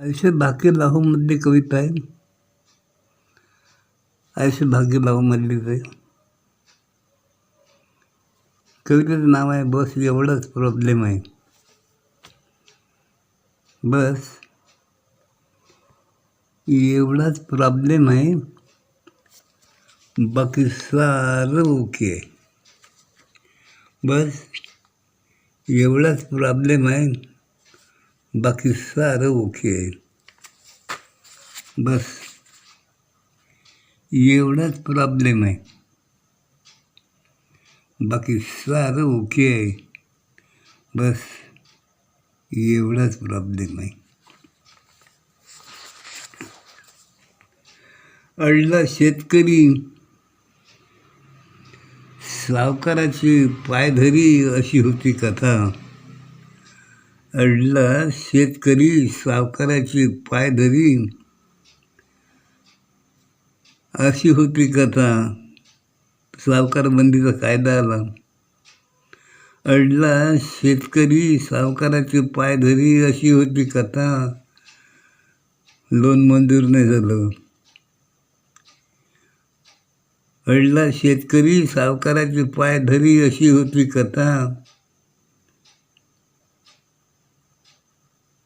आयुष्य भाग्य लाहूमधली कविता आहे. आयुष्य भाग्य लाहूमधलीच आहे कवितेचं नाव आहे बस एवढाच प्रॉब्लेम आहे. बस एवढाच प्रॉब्लेम आहे. बाकी सारं ओके. आहे बस एवढाच प्रॉब्लेम आहे. बाकी सारं ओके आहे बस एवढाच प्रॉब्लेम आहे बाकी सारं ओके आहे बस एवढाच प्रॉब्लेम आहे अडला शेतकरी सावकाराची पायधरी अशी होती कथा अडला शेतकरी सावकाराची पायधरी अशी होती कथा. सावकारबंदीचा कायदा आला. अडला शेतकरी सावकाराची पायधरी अशी होती कथा. लोन मंजूर नाही झालं. अडला शेतकरी सावकाराची पायधरी अशी होती कथा.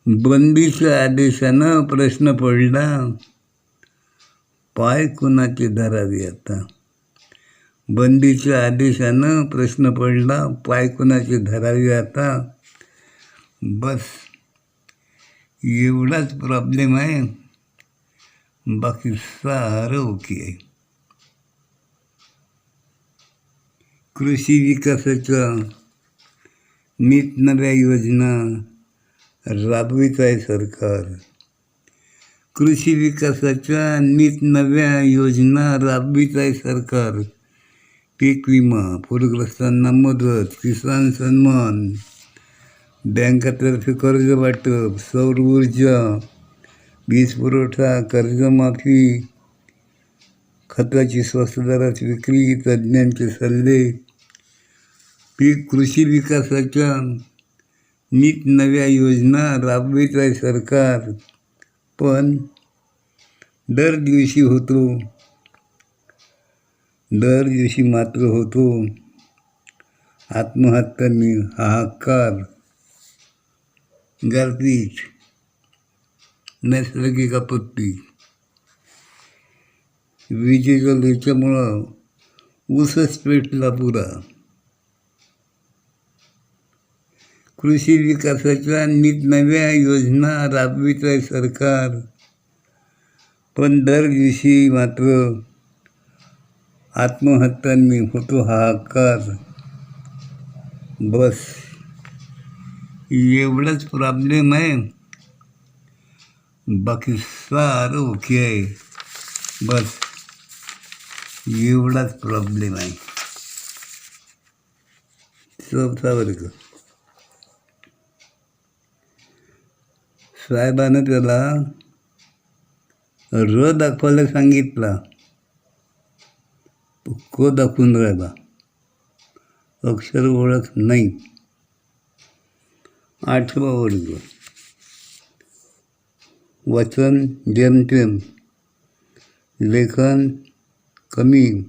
बंदीच्या आदेशानं प्रश्न पडला पाय कुणाची धरावी आता? बंदीच्या आदेशानं प्रश्न पडला पाय कुणाची धरावी आता? बस एवढाच प्रॉब्लेम आहे. बाकी सारं ओके आहे. कृषी विकासाच्या नीतनव्या योजना राबवित आहे सरकार. कृषी विकासाच्या नीट नव्या योजना राबवित आहे सरकार. पीक विमा पूरग्रस्तांना मदत किसान सन्मान. बँकातर्फे कर्ज वाटप सौर ऊर्जा वीज पुरवठा कर्जमाफी. खताची स्वस्त दरात विक्री तज्ज्ञांचे सल्ले. पीक कृषी विकासाच्या नीट नव्या योजना राबवित आहे सरकार. पण दर दिवशी होतो. दर दिवशी मात्र होतो. आत्महत्यांनी हाहाकार. गारपीट नैसर्गिक आपत्ती. विजेच्या लोच्यामुळं ऊसच पेटला पुरा. कृषी विकासाच्या नीट नव्या योजना राबवित आहे सरकार. पण दर दिवशी मात्र आत्महत्यांनी होतो हाहाकार बस. एवढाच प्रॉब्लेम आहे. बाकी सारं ओके आहे. बस. एवढाच प्रॉब्लेम आहे. चौथा वर्ग साहेबानं त्याला र दाखवायला सांगितला. को क दाखवून राहिला. अक्षर ओळख नाही. आठवा वर्ग. वचन जेमतेम लेखन कमी.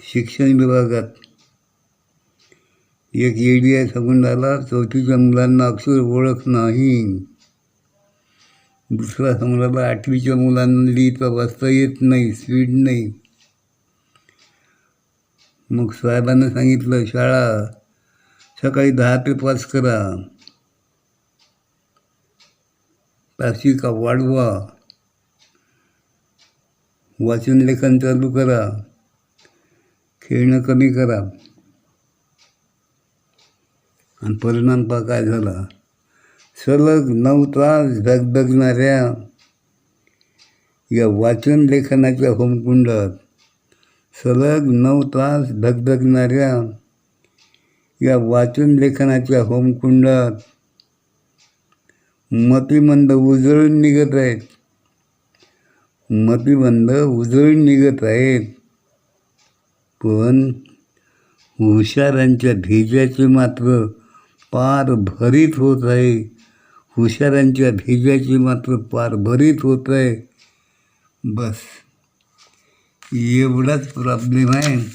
शिक्षण विभागात. एक एडिया सांगून चौथीच्या मुलांना अक्षर ओळख नाही. दुसरा सांगून आठवीच्या मुलांना लिहिता वाचता येत नाही स्पीड नाही. मग साहेबांना सांगितलं शाळा सकाळी दहा ते पाच करा. तासिका वाढवा. वाचन लेखन चालू करा. खेळणं कमी करा. आणि परिणाम पहा काय झाला. सलग नऊ तास धगधगणाऱ्या या वाचन लेखनाच्या होमकुंडात सलग नऊ तास धगधगणाऱ्या या वाचन लेखनाच्या होमकुंडात मतिमंद उजळून निघत आहेत. मतिमंद उजळून निघत आहेत. पण हुशारांच्या भेजाचे मात्र पार भरीत होत आहे. हुशारांच्या भेजाची मात्र पार भरीत होत आहे. बस एवढाच प्रॉब्लेम आहे.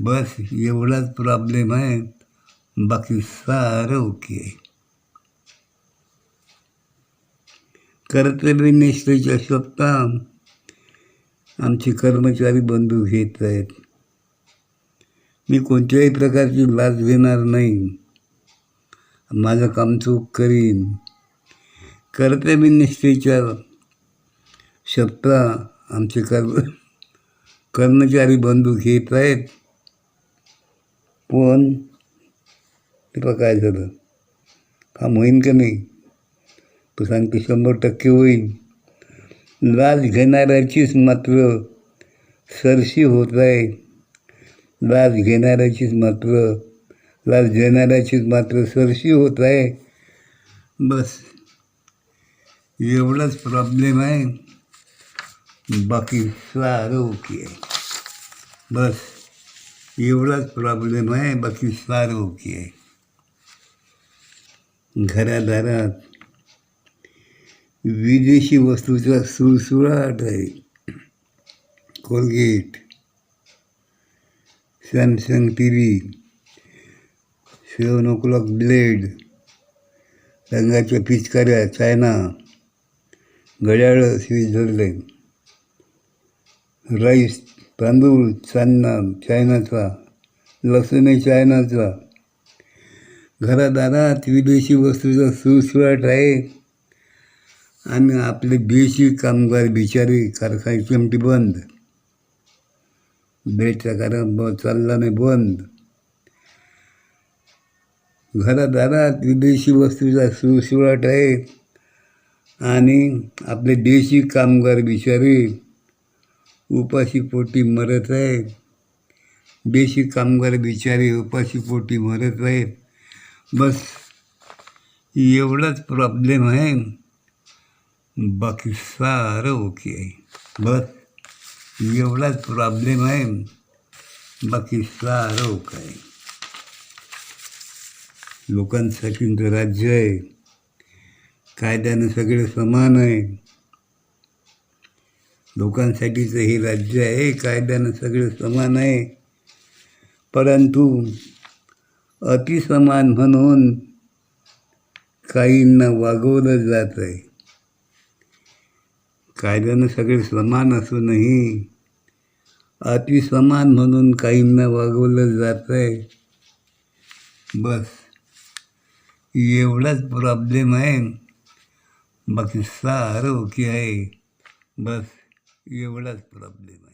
बस एवढाच प्रॉब्लेम आहे. बाकी सारं ओके आहे. कर्तव्यनिष्ठेच्या शब्दा आमचे कर्मचारी बंधू घेत आहेत. मी कोणत्याही प्रकारची लाच घेणार नाही. माझं काम चूक करीन. कर्तव्यनिष्ठेच्या शब्दा. आमचे कर्म कर्मचारी बंधू घेत आहेत. पण तुला काय झालं? काम होईन का नाही? तू सांगते शंभर टक्के होईल लाच घेणाऱ्याचीच मात्र सरशी होत आहे. लाच घेणाऱ्याचीच मात्र लाच देणाऱ्याचीच मात्र सरशी होत आहे. बस एवढाच प्रॉब्लेम आहे. बाकी सारं ओके आहे. बस एवढाच प्रॉब्लेम आहे. बाकी सारं ओके आहे. घरादारात विदेशी वस्तूचा सुळसुळाट आहे. Colgate Samsung T V seven o'clock blade रंगाच्या पिचकाऱ्या चायना घड्याळ स्वित्झर्लंड राईस तांदूळ चायना चायनाचा लसणे चायनाचा. घरादारात विदेशी वस्तूचा सुळसुळाट आहे. आणि आपले देशी कामगार बिचारे कारखाने चिमटी बंद. बेटचा कारण ब चालला नाही बंद. घरादारात विदेशी वस्तूचा सुळसुळाट आहे. आणि आपले देशी कामगार बिचारे उपाशी पोटी मरत आहेत देशी कामगार बिचारे उपाशी पोटी मरत आहेत बस एवढाच प्रॉब्लेम आहे. बाकी सारं ओके आहे. बस. एवढाच प्रॉब्लेम आहे. बाकी सारं ओके आहे. लोकांसाठीचं राज्य आहे. कायद्यानं सगळे समान आहे. लोकांसाठीचं हे राज्य आहे. कायद्यानं सगळे समान आहे. परंतु अतिसमान म्हणून काहींना वागवलं जात आहे कायद्यानं सगळे समान असूनही अतिसमान म्हणून काहींना वागवलं जात आहे बस. एवढाच प्रॉब्लेम आहे. बाकी सारं ओके आहे. बस. एवढाच प्रॉब्लेम आहे.